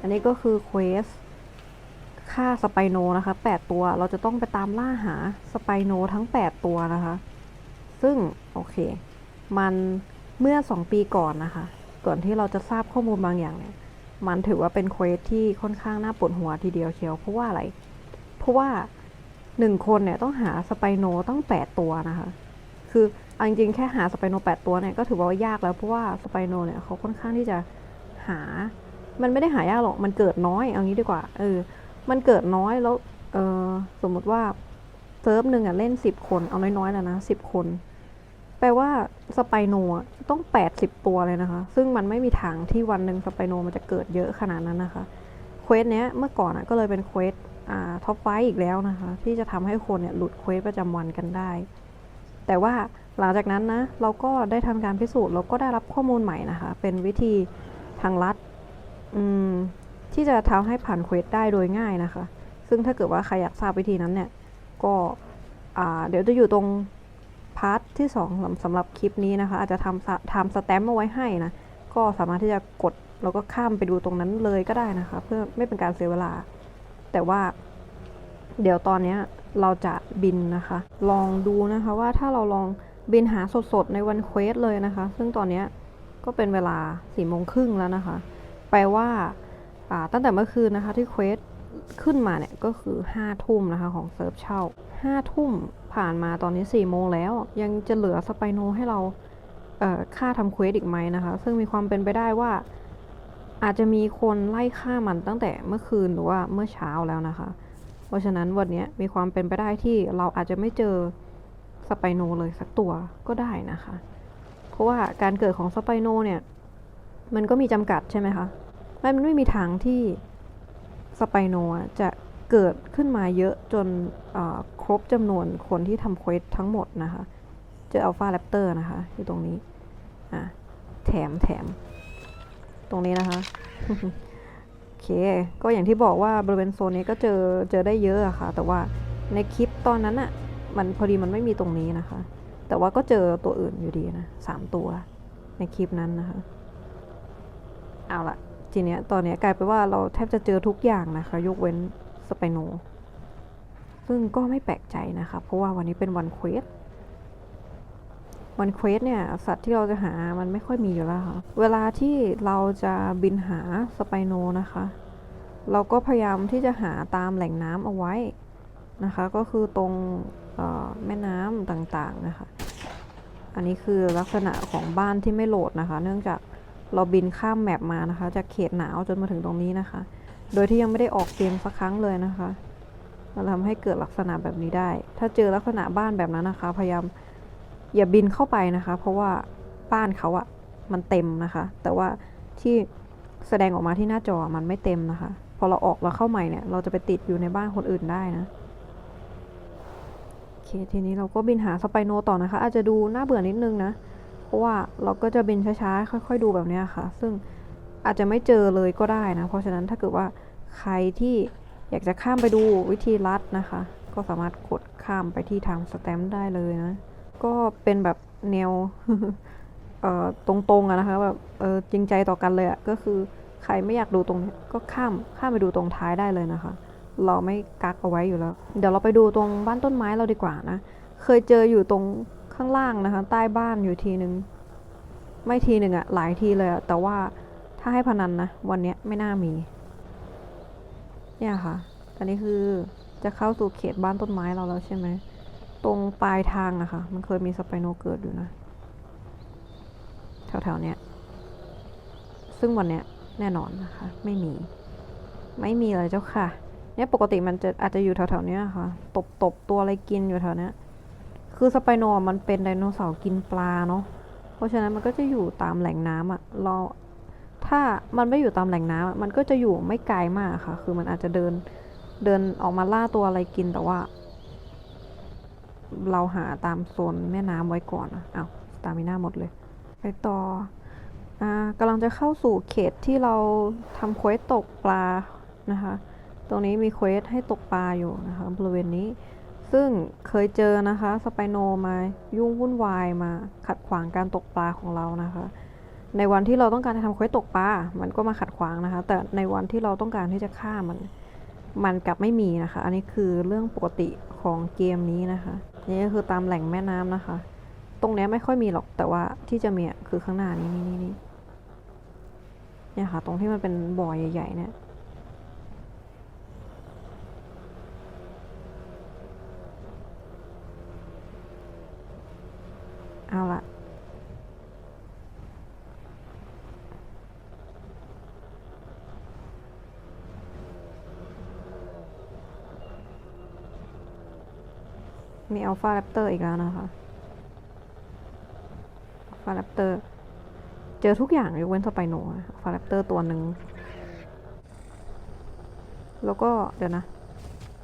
อันนี้ก็คือเควสฆ่าสไปโนนะคะ8 ตัวเราจะต้องไปตามล่าหาสไปโนทั้ง 8 ตัวนะคะ ซึ่ง โอเค มันเมื่อ 2 ปีก่อนนะคะ ก่อนที่เราจะทราบข้อมูลบางอย่างเนี่ย มันถือว่าเป็นเควสที่ค่อนข้างน่าปวดหัวทีเดียวเชียว เพราะว่าอะไร เพราะว่าหนึ่งคนเนี่ยต้องหาสไปโนตั้ง 8 ตัวนะคะ คือเอาจริงๆแค่หาสไปโน 8 ตัวเนี่ยก็ถือว่ายากแล้วเพราะว่าสไปโนเนี่ยเขาค่อนข้างที่จะหา มันไม่ได้หายากหรอก มันเกิดน้อยเอางี้ดีกว่า เออ มันเกิดน้อยแล้ว เออสมมติว่าเซิร์ฟหนึ่งอะเล่น10คน เอาน้อยๆแล้วนะ10คน แปลว่าสไปโนะต้อง80ตัวเลยนะคะ ซึ่งมันไม่มีทางที่วันหนึ่งสไปโนมันจะเกิดเยอะขนาดนั้นนะคะ เควสเนี้ยเมื่อก่อนอะก็เลยเป็นเควสอ่าท็อปไฟอีกแล้วนะคะ ที่จะทำให้คนเนี่ยหลุดเควสประจำวันกันได้ แต่ว่าหลังจากนั้นนะ เราก็ได้ทำการพิสูจน์เราก็ได้รับข้อมูลใหม่นะคะ เป็นวิธีทางลัด ที่จะทำให้ผ่านเควสได้โดยง่ายนะคะ ซึ่งถ้าเกิดว่าใครอยากทราบวิธีนั้นเนี่ย ก็เดี๋ยวจะอยู่ตรงพาร์ทที่2สำสำหรับคลิปนี้นะคะ อาจจะทำทำสแตมป์เอาไว้ให้นะ ก็สามารถที่จะกดแล้วก็ข้ามไปดูตรงนั้นเลยก็ได้นะคะ เพื่อไม่เป็นการเสียเวลา แต่ว่า เดี๋ยวตอนนี้เราจะบินนะคะ ลองดูนะคะว่าถ้าเราลองบินหาสดๆ ในวันเควสเลยนะคะ ซึ่งตอนนี้ก็เป็นเวลาสี่โมงครึ่งแล้วนะคะ แปลว่าตั้งแต่เมื่อคืนนะคะที่เควสขึ้นมาเนี่ยก็คือห้าทุ่มนะคะของเซิร์ฟเช่าห้าทุ่มผ่านมาตอนนี้สี่โมงแล้ว ยังจะเหลือสไปโนให้เราเค่าทำเควสอีกไหมนะคะ ซึ่งมีความเป็นไปได้ว่า อาจจะมีคนไล่ฆ่ามันตั้งแต่เมื่อคืนหรือว่าเมื่อเช้าแล้วนะคะ เพราะฉะนั้นวันนี้มีความเป็นไปได้ที่เราอาจจะไม่เจอสไปโนเลยสักตัวก็ได้นะคะ เพราะว่าการเกิดของสไปโนเนี่ย มันก็มีจำกัดใช่ไหมคะ มันไม่มีทางที่สไปโนจะเกิดขึ้นมาเยอะจนเอ่อครบจำนวนคนที่ทำเควสทั้งหมดนะคะ เจออัลฟาแรปเตอร์นะคะ อยู่ตรงนี้อะแถมแถม ตรงนี้นะคะ โอเค ก็อย่างที่บอกว่าบริเวณโซนนี้ก็เจอเจอได้เยอะอะค่ะ แต่ว่าในคลิปตอนนั้นอะมันพอดีมันไม่มีตรงนี้นะคะ แต่ว่าก็เจอตัวอื่นอยู่ดีนะสามตัวในคลิปนั้นนะคะ เอาละ ทีเนี้ยตอนเนี้ยกลายเป็นว่าเราแทบจะเจอทุกอย่างนะคะ ยกเว้นสไปโน ซึ่งก็ไม่แปลกใจนะคะ เพราะว่าวันนี้เป็นวันเควสวันเควสเนี่ยสัตว์ที่เราจะหามันไม่ค่อยมีอยู่แล้วค่ะ เวลาที่เราจะบินหาสไปโนนะคะ เราก็พยายามที่จะหาตามแหล่งน้ำเอาไว้นะคะ ก็คือตรงแม่น้ำต่างๆนะคะ อันนี้คือลักษณะของบ้านที่ไม่โหลดนะคะ เนื่องจาก เราบินข้ามแมปมานะคะ จากเขตหนาวจนมาถึงตรงนี้นะคะ โดยที่ยังไม่ได้ออกเกมสักครั้งเลยนะคะมันทำให้เกิดลักษณะแบบนี้ได้ ถ้าเจอลักษณะบ้านแบบนั้นนะคะ พยายามอย่าบินเข้าไปนะคะ เพราะว่าบ้านเขาอะมันเต็มนะคะ แต่ว่าที่แสดงออกมาที่หน้าจอมันไม่เต็มนะคะ พอเราออกเราเข้าใหม่เนี่ย เราจะไปติดอยู่ในบ้านคนอื่นได้นะโอเคทีนี้เราก็บินหาสไปโนต่อนะคะ อาจจะดูน่าเบื่อนิดนึงนะ เพราะว่าเราก็จะบินช้าๆ ค่อย ๆ ดูแบบนี้ค่ะ ซึ่งอาจจะไม่เจอเลยก็ได้นะ เพราะฉะนั้นถ้าเกิดว่าใครที่อยากจะข้ามไปดูวิธีลัดนะคะ ก็สามารถกดข้ามไปที่ทางสแตมป์ได้เลยนะ ก็เป็นแบบแนวเอ่อตรงๆอะนะคะแบบเออจริงใจต่อกันเลยอะก็คือใครไม่อยากดูตรงนี้ก็ข้ามข้ามไปดูตรงท้ายได้เลยนะคะ เราไม่กักเอาไว้อยู่แล้ว เดี๋ยวเราไปดูตรงบ้านต้นไม้เราดีกว่านะ เคยเจออยู่ตรง ข้างล่างนะคะ ใต้บ้านอยู่ทีนึง ไม่ทีหนึ่งอะหลายทีเลยอะแต่ว่าถ้าให้พนันนะ วันเนี้ยไม่น่ามี เนี่ยค่ะ อันนี้คือจะเข้าสู่เขตบ้านต้นไม้เราแล้วใช่ไหม ตรงปลายทางอะค่ะ มันเคยมีสไปโนเกิดอยู่นะ แถวๆเนี้ย ซึ่งวันเนี้ยแน่นอนนะคะ ไม่มี ไม่มีเลยเจ้าค่ะ เนี่ยปกติมันจะอาจจะอยู่แถวๆเนี้ยค่ะ ตบตบตัวอะไรกินอยู่แถวเนี้ย คือสไปโนอมันเป็นไดโนเสาร์กินปลาเนาะ เพราะฉะนั้นมันก็จะอยู่ตามแหล่งน้ำอะเราถ้ามันไม่อยู่ตามแหล่งน้ำมันก็จะอยู่ไม่ไกลมากค่ะ คือมันอาจจะเดินเดินออกมาล่าตัวอะไรกินแต่ว่า เราหาตามโซนแม่น้ำไว้ก่อนนะอ้าวตามิน่าหมดเลย ไปต่ออ่ากำลังจะเข้าสู่เขตที่เราทำเควสตกปลานะคะ ตรงนี้มีเควสให้ตกปลาอยู่นะคะบริเวณนี้ ซึ่งเคยเจอนะคะสไปโนมายุ่งวุ่นวายมาขัดขวางการตกปลาของเรานะคะ ในวันที่เราต้องการจะทำเควสตกปลา มันก็มาขัดขวางนะคะ แต่ในวันที่เราต้องการที่จะฆ่ามัน มันกลับไม่มีนะคะ อันนี้คือเรื่องปกติของเกมนี้นะคะ นี่ก็คือตามแหล่งแม่น้ำนะคะ ตรงนี้ไม่ค่อยมีหรอกแต่ว่าที่จะมีคือข้างหน้านี้นี่นี่นี่เนี่ยค่ะ ตรงที่มันเป็นบ่อใหญ่ๆเนี่ย เอาละมีอัลฟาแรปเตอร์อีกแล้วนะคะอัลฟาแรปเตอร์ เจอทุกอย่างยกเว้นสไปโนอัลฟาแรปเตอร์ตัวหนึ่ง แล้วก็เดี๋ยวนะ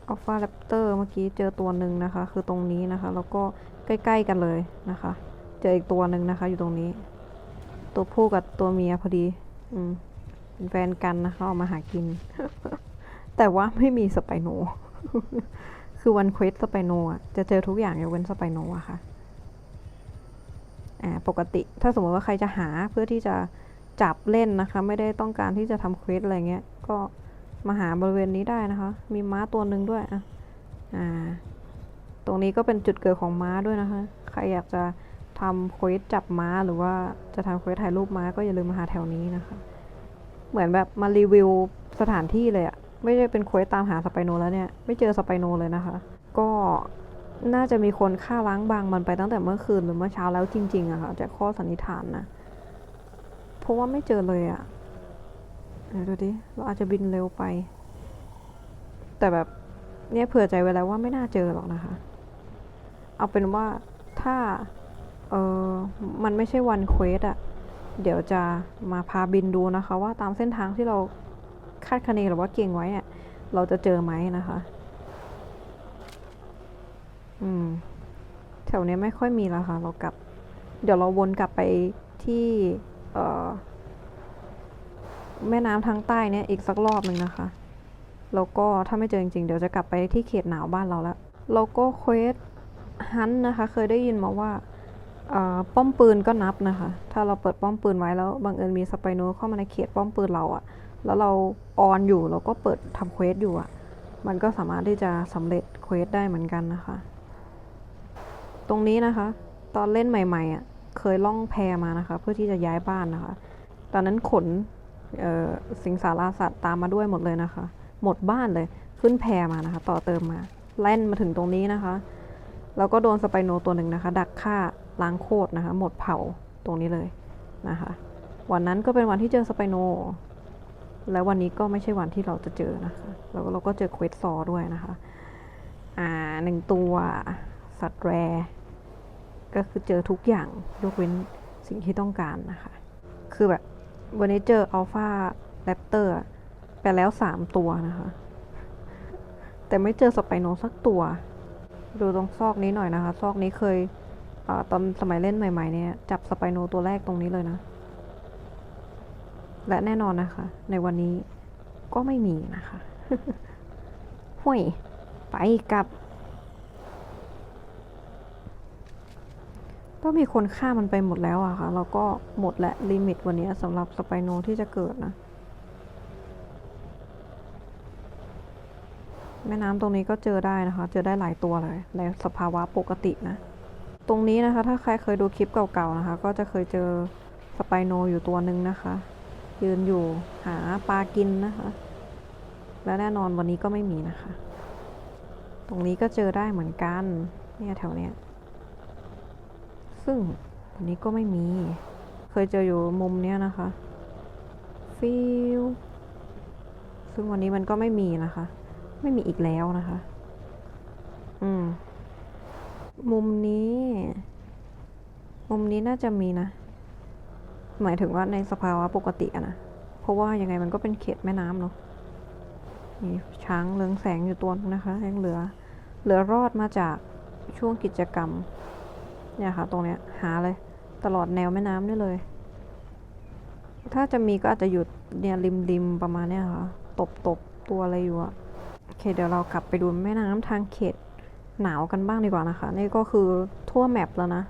อัลฟาแรปเตอร์เมื่อกี้เจอตัวหนึ่งนะคะ คือตรงนี้นะคะ แล้วก็ใกล้ ๆ กันเลยนะคะ จออีกตัวหนึ่งนะคะ อยู่ตรงนี้ ตัวผู้กับตัวเมียพอดี อืมเป็นแฟนกันนะคะออกมาหากิน แต่ว่าไม่มีสไปโน คือวันเควสสไปโนอะจะเจอทุกอย่างยกเว้นสไปโนอะค่ะอ่าปกติถ้าสมมติว่าใครจะหาเพื่อที่จะจับเล่นนะคะ ไม่ได้ต้องการที่จะทำเควสอะไรเงี้ย ก็มาหาบริเวณนี้ได้นะคะ มีม้าตัวหนึ่งด้วยอะอ่า ตรงนี้ก็เป็นจุดเกิดของม้าด้วยนะคะ ใครอยากจะ ทำควสจับม้าหรือว่าจะทำควสถ่ายรูปม้าก็อย่าลืมมาหาแถวนี้นะคะ เหมือนแบบมารีวิวสถานที่เลยอะไม่ได้เป็นควสตามหาสไปโนแล้วเนี่ย ไม่เจอสไปโนเลยนะคะ ก็น่าจะมีคนฆ่าล้างบางมันไปตั้งแต่เมื่อคืนหรือเมื่อเช้าแล้วจริงๆอะค่ะจากข้อสันนิษฐานนะ เพราะว่าไม่เจอเลยอะเดี๋ยวดูดิ เราอาจจะบินเร็วไป แต่แบบเนี่ยเผื่อใจไว้แล้วว่าไม่น่าเจอหรอกนะคะ เอาเป็นว่าถ้า เออมันไม่ใช่วันเควสอะเดี๋ยวจะมาพาบินดูนะคะ ว่าตามเส้นทางที่เราคาดคะเนหรือว่าเก่งไว้อะเราจะเจอไหมนะคะ อืม แถวนี้ไม่ค่อยมีแล้วค่ะ เรากลับ เดี๋ยวเราวนกลับไปที่ เออแม่น้ำทางใต้เนี่ยอีกสักรอบหนึ่งนะคะ แล้วก็ถ้าไม่เจอจริงๆ เดี๋ยวจะกลับไปที่เขตหนาวบ้านเราแล้วแล้วก็เควสฮันนะคะ เคยได้ยินมาว่า ป้อมปืนก็นับนะคะ ถ้าเราเปิดป้อมปืนไว้แล้วบังเอิญมีสไปโนเข้ามาในเขตป้อมปืนเราอะแล้วเราออนอยู่เราก็เปิดทำเควสอยู่อะมันก็สามารถที่จะสำเร็จเควสได้เหมือนกันนะคะ ตรงนี้นะคะ ตอนเล่นใหม่ๆอะเคยล่องแพมานะคะ เพื่อที่จะย้ายบ้านนะคะ ตอนนั้นขนสิงสาราสัตว์ตามมาด้วยหมดเลยนะคะ หมดบ้านเลยขึ้นแพมานะคะ ต่อเติมมาแล่นมาถึงตรงนี้นะคะ แล้วก็โดนสไปโนตัวหนึ่งนะคะ ดักฆ่า ล้างโคตรนะคะ หมดเผาตรงนี้เลยนะคะ วันนั้นก็เป็นวันที่เจอสไปโน แล้ววันนี้ก็ไม่ใช่วันที่เราจะเจอนะคะ แล้วเราก็เจอเควสซอด้วยนะคะ อ่าหนึ่งตัวสัตว์แรก็คือเจอทุกอย่างยกเว้นสิ่งที่ต้องการนะคะ คือแบบวันนี้เจออัลฟาแรปเตอร์ไปแล้วสามตัวนะคะ แต่ไม่เจอสไปโนสักตัว ดูตรงซอกนี้หน่อยนะคะ ซอกนี้เคย ตอนสมัยเล่นใหม่ ๆ เนี่ย จับสไปโนตัวแรกตรงนี้เลยนะ และแน่นอนนะคะ ในวันนี้ก็ไม่มีนะคะห่วย ไปกับก็มีคนฆ่ามันไปหมดแล้วอะค่ะแล้วก็หมดและลิมิตวันนี้สำหรับสไปโนที่จะเกิดนะ แม่น้ำตรงนี้ก็เจอได้นะคะ เจอได้หลายตัวเลย ในสภาวะปกตินะ ตรงนี้นะคะ ถ้าใครเคยดูคลิปเก่าๆนะคะ ก็จะเคยเจอสไปโนอยู่ตัวหนึ่งนะคะ ยืนอยู่หาปลากินนะคะ และแน่นอนวันนี้ก็ไม่มีนะคะ ตรงนี้ก็เจอได้เหมือนกันเนี่ยแถวเนี้ยซึ่งวันนี้ก็ไม่มี เคยเจออยู่มุมเนี้ยนะคะฟิวซึ่งวันนี้มันก็ไม่มีนะคะ ไม่มีอีกแล้วนะคะ อืม มุมนี้ มุมนี้น่าจะมีนะ หมายถึงว่าในสภาวะปกติอะนะ เพราะว่ายังไงมันก็เป็นเขตแม่น้ำเนาะมีช้างเรืองแสงอยู่ตัวนึงนะคะยังเหลือ เหลือรอดมาจากช่วงกิจกรรม เนี่ยค่ะ ตรงเนี้ยหาเลย ตลอดแนวแม่น้ำนี่เลย ถ้าจะมีก็อาจจะหยุดเนี่ยริมริมๆประมาณเนี้ยค่ะ ตบตบตัวอะไรอยู่อะโอเค เดี๋ยวเรากลับไปดูแม่น้ำทางเขต หนาวกันบ้างดีกว่านะคะ นี่ก็คือทั่วแมปแล้วนะ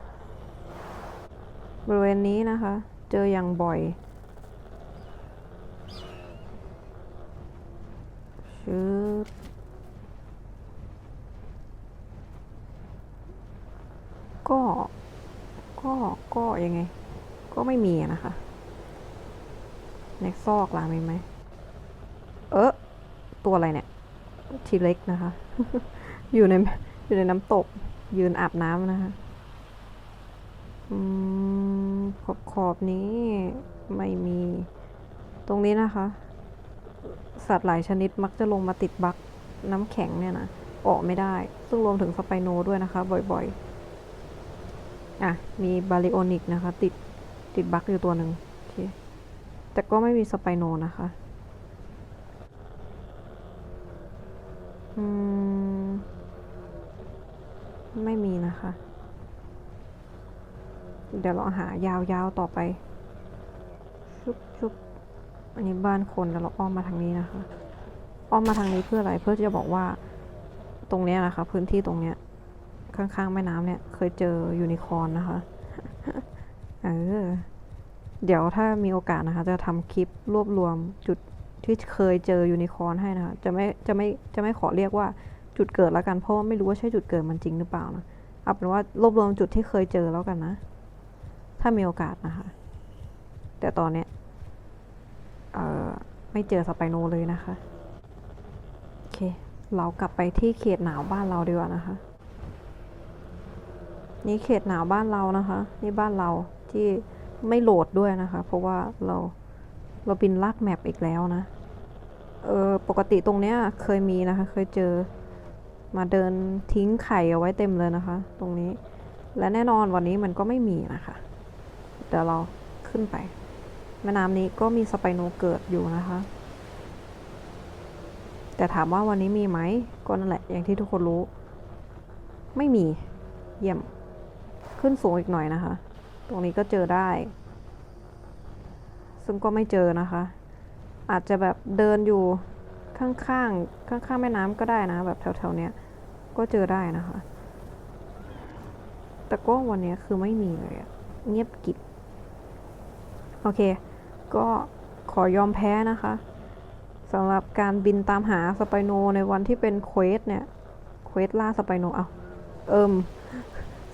บริเวณนี้นะคะ เจออย่างบ่อยชืบก็ ก็ ก็ยังไง ก็ไม่มีนะคะ ในซอกล่ะมีไหม เออตัวอะไรเนี่ย ทีเล็กนะคะ อยู่ใน อยู่ในน้ำตก ยืนอาบน้ำนะคะอขอบขอบนี้ไม่มี ตรงนี้นะคะ สัตว์หลายชนิดมักจะลงมาติดบักน้ำแข็งเนี่ยนะออกไม่ได้ ซึ่งรวมถึงสไปโนด้วยนะคะ บ่อยๆ อะ มีบาริโอนิกนะคะ ติดติดบักอยู่ตัวหนึ่งโอเคแต่ก็ไม่มีสไปโนนะคะ อืม ไม่มีนะคะ เดี๋ยวเราหายาวๆต่อไป ชุบชุบอันนี้บ้านคนเดี๋ยวเราอ้อมมาทางนี้นะคะ อ้อมมาทางนี้เพื่ออะไร เพื่อจะบอกว่า ตรงนี้นะคะ พื้นที่ตรงเนี้ย ข้างๆแม่น้ำเนี่ย เคยเจอยูนิคอร์นนะคะ เออ เดี๋ยวถ้ามีโอกาสนะคะ จะทำคลิปรวบรวมจุดที่เคยเจอยูนิคอร์นให้นะคะ จะไม่จะไม่จะไม่ขอเรียกว่า จุดเกิดแล้วกัน เพราะว่าไม่รู้ว่าใช่จุดเกิดมันจริงหรือเปล่านะเอาเป็นว่ารวบรวมจุดที่เคยเจอแล้วกันนะ ถ้ามีโอกาสนะคะ แต่ตอนเนี้ยไม่เจอสไปโนเลยนะคะ โอเค เรากลับไปที่เขตหนาวบ้านเราดีกว่านะคะ นี่เขตหนาวบ้านเรานะคะ นี่บ้านเราที่ไม่โหลดด้วยนะคะ เพราะว่าเราเราบินลากแมปอีกแล้วนะ เออปกติตรงเนี้ยเคยมีนะคะ เคยเจอ มาเดินทิ้งไข่เอาไว้เต็มเลยนะคะ ตรงนี้ และแน่นอนวันนี้มันก็ไม่มีนะคะ เดี๋ยวเราขึ้นไป แม่น้ำนี้ก็มีสไปโนเกิดอยู่นะคะ แต่ถามว่าวันนี้มีไหมก็นั่นแหละอย่างที่ทุกคนรู้ ไม่มีเยี่ยมขึ้นสูงอีกหน่อยนะคะ ตรงนี้ก็เจอได้ ซึ่งก็ไม่เจอนะคะ อาจจะแบบเดินอยู่ ข้างๆข้างๆแม่น้ำก็ได้นะ แบบแถวๆเนี้ยก็เจอได้นะคะ แต่ก็วันนี้คือไม่มีเลยอะเงียบกิบโอเค ก็ขอยอมแพ้นะคะสำหรับการบินตามหาสไปโนในวันที่เป็นเควสเนี่ยเควสล่าสไปโนเอาเอิม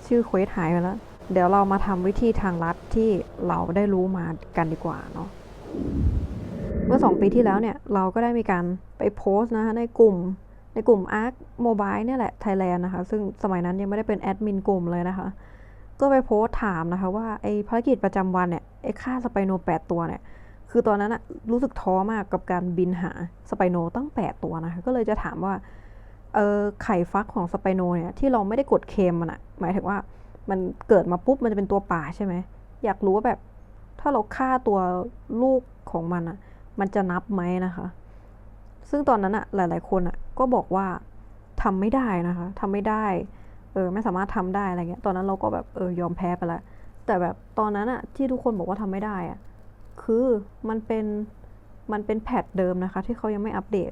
ชื่อเควสหายไปแล้ว เดี๋ยวเรามาทำวิธีทางลัดที่เราได้รู้มากันดีกว่าเนาะ เมื่อ 2 ปีที่แล้วเนี่ยเราก็ได้มีการไปโพสต์นะคะในกลุ่มในกลุ่ม Arc Mobile เนี่ยแหละ Thailand นะคะ ซึ่งสมัยนั้นยังไม่ได้เป็นแอดมินกลุ่มเลยนะคะ ก็ไปโพสต์ถามนะคะว่าไอ้ภารกิจประจำวันเนี่ยไอ้ค่าสไปโน8 ตัวเนี่ยคือตอนนั้นอะรู้สึกท้อมากกับการบินหาสไปโนตั้ง 8 ตัวนะคะ ก็เลยจะถามว่าเออไข่ฟักของสไปโนเนี่ยที่เราไม่ได้กดเคมมันอะหมายถึงว่ามันเกิดมาปุ๊บมันจะเป็นตัวป่าใช่ไหมอยากรู้ว่าแบบถ้าเราฆ่าตัวลูกของมันอะ มันจะนับไหมนะคะ ซึ่งตอนนั้นอะหลาย ๆ คนอะก็บอกว่าทำไม่ได้นะคะทำไม่ได้ เออไม่สามารถทำได้อะไรเงี้ย ตอนนั้นเราก็แบบเออยอมแพ้ไปละแต่แบบตอนนั้นอะที่ทุกคนบอกว่าทำไม่ได้อะคือมันเป็นมันเป็นแพทเดิมนะคะ ที่เขายังไม่อัปเดต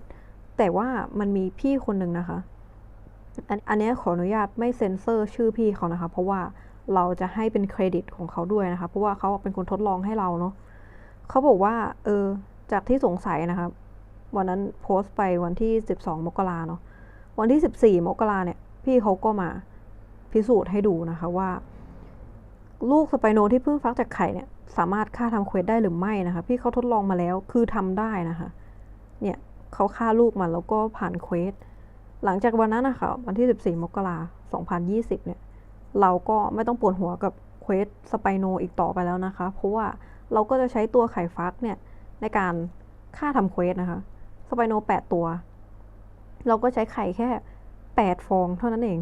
แต่ว่ามันมีพี่คนหนึ่งนะคะ อันอันนี้ขออนุญาตไม่เซ็นเซอร์ชื่อพี่เขานะคะ เพราะว่าเราจะให้เป็นเครดิตของเขาด้วยนะคะ เพราะว่าเขาเป็นคนทดลองให้เราเนาะเขาบอกว่า เออ จากที่สงสัยนะคะวันนั้นโพสต์ไปวันที่ 12 มกราเนาะวันที่ 14 มกราเนี่ย พี่เขาก็มาพิสูจน์ให้ดูนะคะว่า ลูกสไปโนที่เพิ่งฟักจากไข่เนี่ย สามารถฆ่าทำเควสได้หรือไม่นะคะ พี่เขาทดลองมาแล้วคือทำได้นะคะ เนี่ยเขาฆ่าลูกมันแล้วก็ผ่านเควสหลังจากวันนั้นนะคะวันที่ 14 มกราคม 2020 เนี่ย เราก็ไม่ต้องปวดหัวกับเควสสไปโนอีกต่อไปแล้วนะคะ เพราะว่าเราก็จะใช้ตัวไข่ฟักเนี่ย ในการฆ่าทำเควสนะคะ สไปโน8ตัว เราก็ใช้ไข่แค่8ฟองเท่านั้นเอง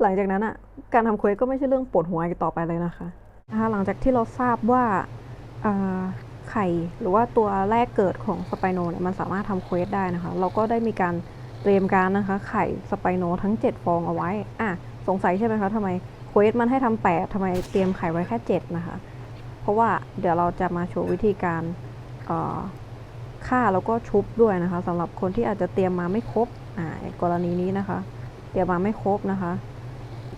หลังจากนั้นอะ่ะ การทำเควสก็ไม่ใช่เรื่องปวดหัวอีกต่อไปเลยนะคะนะคะ หลังจากที่เราทราบว่าไข่หรือว่าตัวแรกเกิดของสไปโนเนี่ยมันสามารถทำเควสได้นะคะ เราก็ได้มีการเตรียมการนะคะ ไข่สไปโนทั้ง 7 ฟองเอาไว้ อะ สงสัยใช่ไหมคะทำไมเควสมันให้ทำ8ทำไมเตรียมไข่ไว้แค่ 7 นะคะ เพราะว่าเดี๋ยวเราจะมาโชว์วิธีการเอ่อฆ่าแล้วก็ชุบด้วยนะคะสำหรับคนที่อาจจะเตรียมมาไม่ครบอ่ากรณีนี้นะคะ เตรียมมาไม่ครบนะคะ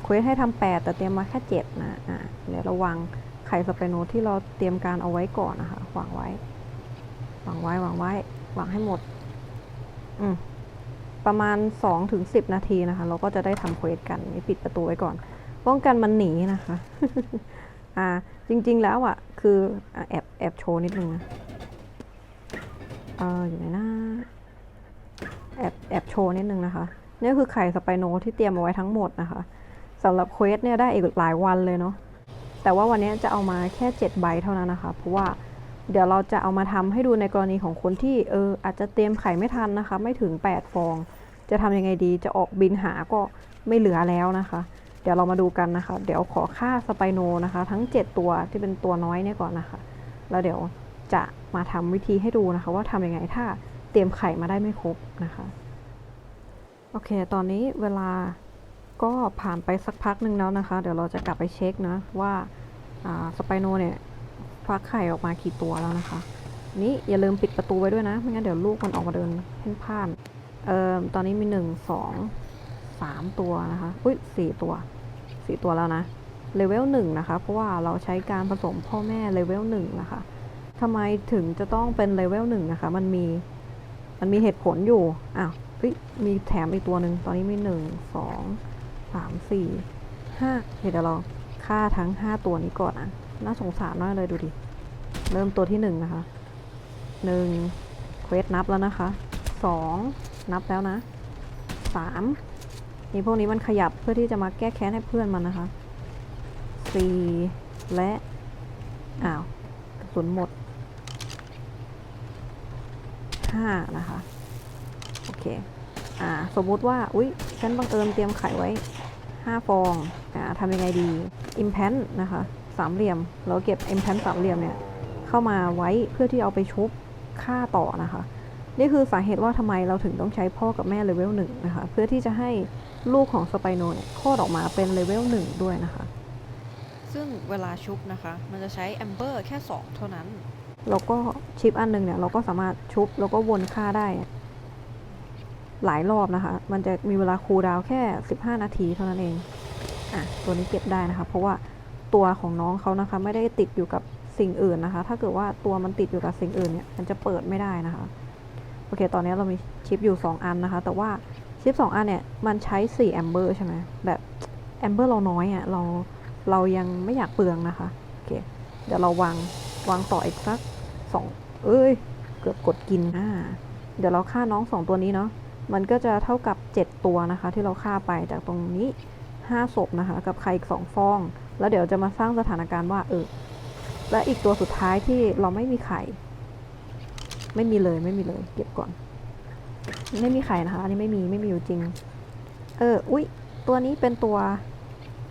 เควสให้ทำแปดแต่เตรียมมาแค่เจ็ดนะอ่าเดี๋ยวระวังไข่สไปโนที่เราเตรียมการเอาไว้ก่อนนะคะวางไว้วางไว้วางไว้วางให้หมด อืมประมาณ2ถึง10นาทีนะคะ เราก็จะได้ทำเควสกันปิดประตูไว้ก่อน ป้องกันมันหนีนะคะ อ่าจริง ๆ แล้วอะคืออแอบแอบโชว์นิดนึงนะเอออยู่ไหนนะแอบแอบโชว์นิดนึงนะคะนี่คือไข่สไปโนที่เตรียมเอาไว้ทั้งหมดนะคะสำหรับเควสเนี่ยได้อีกหลายวันเลยเนาะแต่ว่าวันนี้จะเอามาแค่ 7 ใบเท่านั้นนะคะ เพราะว่าเดี๋ยวเราจะเอามาทำให้ดูในกรณีของคนที่เอออาจจะเตรียมไข่ไม่ทันนะคะ ไม่ถึง 8 ฟอง จะทำยังไงดีจะออกบินหาก็ไม่เหลือแล้วนะคะ เดี๋ยวเรามาดูกันนะคะ เดี๋ยวขอค่าสไปโนนะคะ ทั้ง 7 ตัวที่เป็นตัวน้อยเนี่ยก่อนนะคะ แล้วเดี๋ยวจะมาทำวิธีให้ดูนะคะ ว่าทำยังไงถ้าเตรียมไข่มาได้ไม่ครบนะคะ โอเค ตอนนี้เวลาก็ผ่านไปสักพักหนึ่งแล้วนะคะ เดี๋ยวเราจะกลับไปเช็คนะว่าสไปโนเนี่ยฟักไข่ออกมากี่ตัวแล้วนะคะ นี่อย่าลืมปิดประตูไว้ด้วยนะ ไม่งั้นเดี๋ยวลูกมันออกมาเดินเพ่นพ่าน เอ่อตอนนี้มีหนึ่งสองสามตัวนะคะ อุ้ยสี่ตัว สี่ตัวแล้วนะเลเวลหนึ่งนะคะ เพราะว่าเราใช้การผสมพ่อแม่เลเวลหนึ่งนะคะทำไมถึงจะต้องเป็นเลเวลหนึ่งนะคะ มันมีมันมีเหตุผลอยู่อ้าวมีแถมอีกตัวหนึ่งตอนนี้มีหนึ่งสองสามสี่ห้าเดี๋ยวเราฆ่าทั้งห้าตัวนี้ก่อนนะน่าสงสารมากเลยดูดิ เริ่มตัวที่หนึ่งนะคะหนึ่งเควสนับแล้วนะคะสองนับแล้วนะสาม นี่พวกนี้มันขยับเพื่อที่จะมาแก้แค้นให้เพื่อนมันนะคะสี่และอ้าวกระสุนหมดห้านะคะ โอเค อ่า สมมุติว่า อุ๊ย ฉันบังเอิญเตรียมไข่ไว้5ฟอง อ่าทำยังไงดี อิมแพนนะคะ สามเหลี่ยม เราเก็บอิมแพนสามเหลี่ยมเนี่ย เข้ามาไว้เพื่อที่เอาไปชุบค่าต่อนะคะ นี่คือสาเหตุว่าทำไมเราถึงต้องใช้พ่อกับแม่เลเวลหนึ่งนะคะ เพื่อที่จะให้ ลูกของสไปโนเนี่ยคลอดออกมาเป็นเลเวลหนึ่งด้วยนะคะ ซึ่งเวลาชุบนะคะ มันจะใช้แอมเบอร์แค่ 2 เท่านั้น แล้วก็ชิปอันหนึงเนี่ยเราก็สามารถชุบแล้วก็วนค่าได้ หลายรอบนะคะ มันจะมีเวลาคูลดาวน์แค่ 15 นาทีเท่านั้นเอง อะ ตัวนี้เก็บได้นะคะ เพราะว่าตัวของน้องเขานะคะ ไม่ได้ติดอยู่กับสิ่งอื่นนะคะ ถ้าเกิดว่าตัวมันติดอยู่กับสิ่งอื่นเนี่ย มันจะเปิดไม่ได้นะคะ โอเค ตอนนี้เรามีชิปอยู่ 2 อันนะคะ แต่ว่า ชิป2อันเนี่ย มันใช้4แอมเบอร์ใช่ไหมแบบแอมเบอร์เราน้อยอะ่ะเราเรายังไม่อยากเปลืองนะคะโอเคเดี๋ยวเราวางวางต่ออีกสักสองเอ้ย เกือบกดกินอ่าเดี๋ยวเราฆ่าน้องสองตัวนี้เนาะมันก็จะเท่ากับ 7 ตัวนะคะ ที่เราฆ่าไปจากตรงนี้5ศพนะคะ กับไข่อีก2ฟอง แล้วเดี๋ยวจะมาสร้างสถานการณ์ว่าเออและอีกตัวสุดท้ายที่เราไม่มีไข่ ไม่มีเลยไม่มีเลย เก็บก่อน ไม่มีไข่นะคะ อันนี้ไม่มีไม่มีอยู่จริง เออ อุ๊ยตัวนี้เป็นตัว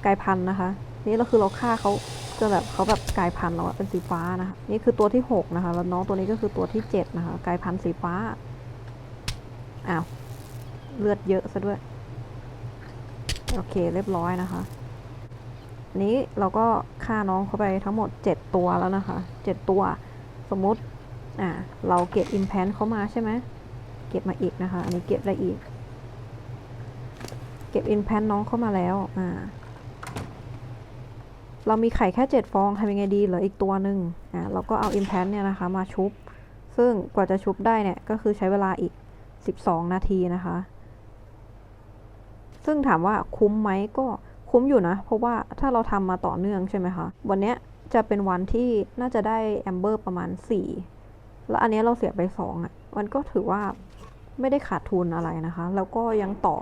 กายพันธุ์นะคะ นี่เราคือเราฆ่าเขาจะแบบเขาแบบกายพันธุ์แล้วอะเป็นสีฟ้านะคะนี่คือตัวที่หกนะคะ แล้วน้องตัวนี้ก็คือตัวที่เจ็ดนะคะกายพันธุ์สีฟ้าอ้าวเลือดเยอะซะด้วย โอเคเรียบร้อยนะคะ นี้เราก็ฆ่าน้องเข้าไปทั้งหมด 7 ตัวแล้วนะคะ 7 ตัว สมมติ อ่า เราเก็บอิมแพนเข้ามาใช่ไหม เก็บมาอีกนะคะ อันนี้เก็บได้อีก เก็บอินแพนน้องเข้ามาแล้ว อ่า เรามีไข่แค่7ฟองทำยังไงดีเหลืออีกตัวหนึ่งอ่าเราก็เอาอินแพนเนี่ยนะคะ มาชุบ ซึ่งกว่าจะชุบได้เนี่ย ก็คือใช้เวลาอีก12นาทีนะคะ ซึ่งถามว่าคุ้มไหมก็คุ้มอยู่นะ เพราะว่าถ้าเราทำมาต่อเนื่องใช่ไหมคะ วันเนี้ยจะเป็นวันที่น่าจะได้แอมเบอร์ประมาณ4แล้วอันนี้เราเสียไป2อะ มันก็ถือว่า ไม่ได้ขาดทุนอะไรนะคะ แล้วก็ยังต่อ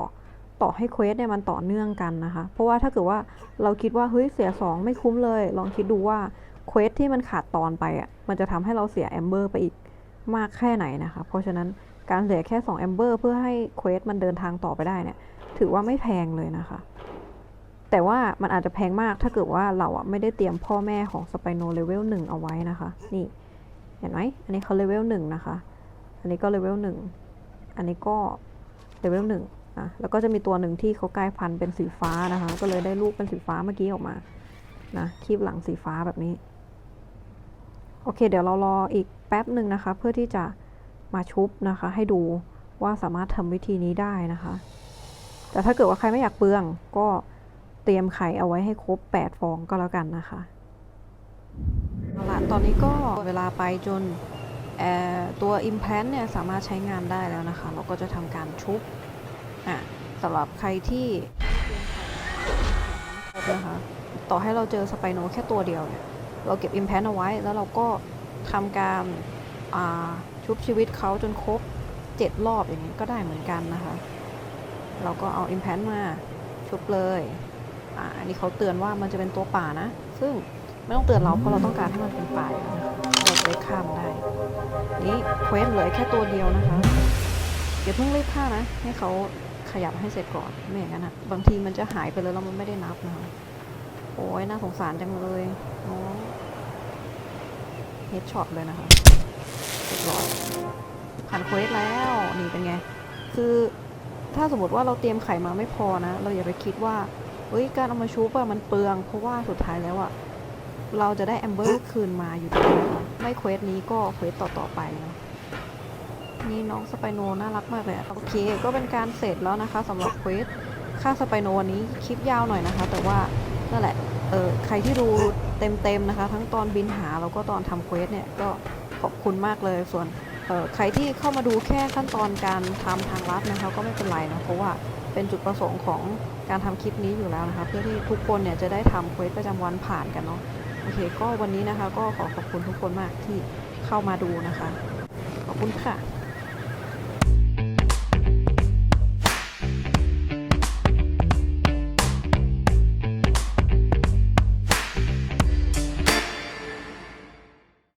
ต่อให้เควสเนี่ยมันต่อเนื่องกันนะคะ เพราะว่าถ้าเกิดว่าเราคิดว่าเฮ้ยเสีย 2 ไม่คุ้มเลย ลองคิดดูว่าเควสที่มันขาดตอนไปอะมันจะทำให้เราเสียแอมเบอร์ไปอีกมากแค่ไหนนะคะ เพราะฉะนั้นการเสียแค่2แอมเบอร์เพื่อให้เควสมันเดินทางต่อไปได้เนี่ยถือว่าไม่แพงเลยนะคะ แต่ว่ามันอาจจะแพงมากถ้าเกิดว่าเราอะไม่ได้เตรียมพ่อแม่ของสไปโนเลเวลหนึ่งเอาไว้นะคะ นี่เห็นไหมอันนี้เขาเลเวลหนึ่งนะคะ อันนี้ก็เลเวลหนึ่ง อันนี้ก็เลเวลหนึ่งนะแล้วก็จะมีตัวหนึ่งที่เขากลายพันธุ์เป็นสีฟ้านะคะ ก็เลยได้ลูกเป็นสีฟ้าเมื่อกี้ออกมานะคีบหลังสีฟ้าแบบนี้ โอเค เดี๋ยวเรารออีกแป๊บหนึ่งนะคะ เพื่อที่จะมาชุบนะคะ ให้ดูว่าสามารถทำวิธีนี้ได้นะคะ แต่ถ้าเกิดว่าใครไม่อยากเปลืองก็เตรียมไข่เอาไว้ให้ครบ 8 ฟองก็แล้วกันนะคะเอาละตอนนี้ก็เวลาไปจน ตัว implant เนี่ยสามารถใช้งานได้แล้วนะคะ เราก็จะทำการชุบอะสำหรับใครที่นะคะต่อให้เราเจอสไปโนแค่ตัวเดียวเนี่ยเราเก็บ implant เอาไว้ แล้วเราก็ทำการชุบชีวิตเขาจนครบ 7 รอบอย่างนี้ก็ได้เหมือนกันนะคะ เราก็เอา implant มาชุบเลยออันนี้เขาเตือนว่ามันจะเป็นตัวป่านะ ซึ่ง ไม่ต้องเตือนเราเพราะเราต้องการให้มันเป็นป่าอยู่นะคะเราได้ข้ามได้ นี่เควสเหลือแค่ตัวเดียวนะคะอย่าเพิ่งรีบฆ่านะ ให้เขาขยับให้เสร็จก่อนไม่อย่างนั้นอะบางทีมันจะหายไปเลยแล้วมันไม่ได้นับนะคะโอ้ยน่าสงสารจังเลยน้องเฮดช็อตเลยนะคะเรียบร้อยผ่านเควสแล้วนี่เป็นไง คือถ้าสมมติว่าเราเตรียมไข่มาไม่พอนะ เราอย่าไปคิดว่าเฮ้ยการเอามาชุบอะมันเปลือง เพราะว่าสุดท้ายแล้วอะ เราจะได้แอมเบอร์คืนมาอยู่ดีนะคะไม่เควสนี้ก็เควสต่อๆไปเนอะนี่น้องสไปโนน่ารักมากเลยโอเค ก็เป็นการเสร็จแล้วนะคะสำหรับเควสค่าสไปโนวันนี้คลิปยาวหน่อยนะคะ แต่ว่านั่นแหละเออใครที่ดูเต็มๆนะคะ ทั้งตอนบินหาแล้วก็ตอนทำเควสเนี่ยก็ขอบคุณมากเลยส่วนเออใครที่เข้ามาดูแค่ขั้นตอนการทำทางลัดนะคะ ก็ไม่เป็นไรนะเพราะว่าเป็นจุดประสงค์ของการทำคลิปนี้อยู่แล้วนะคะ เพื่อที่ทุกคนเนี่ยจะได้ทำเควสประจำวันผ่านกันเนาะ โอเค ก็วันนี้นะคะ ก็ขอขอบคุณทุกคนมากที่เข้ามาดูนะคะ ขอบคุณค่ะ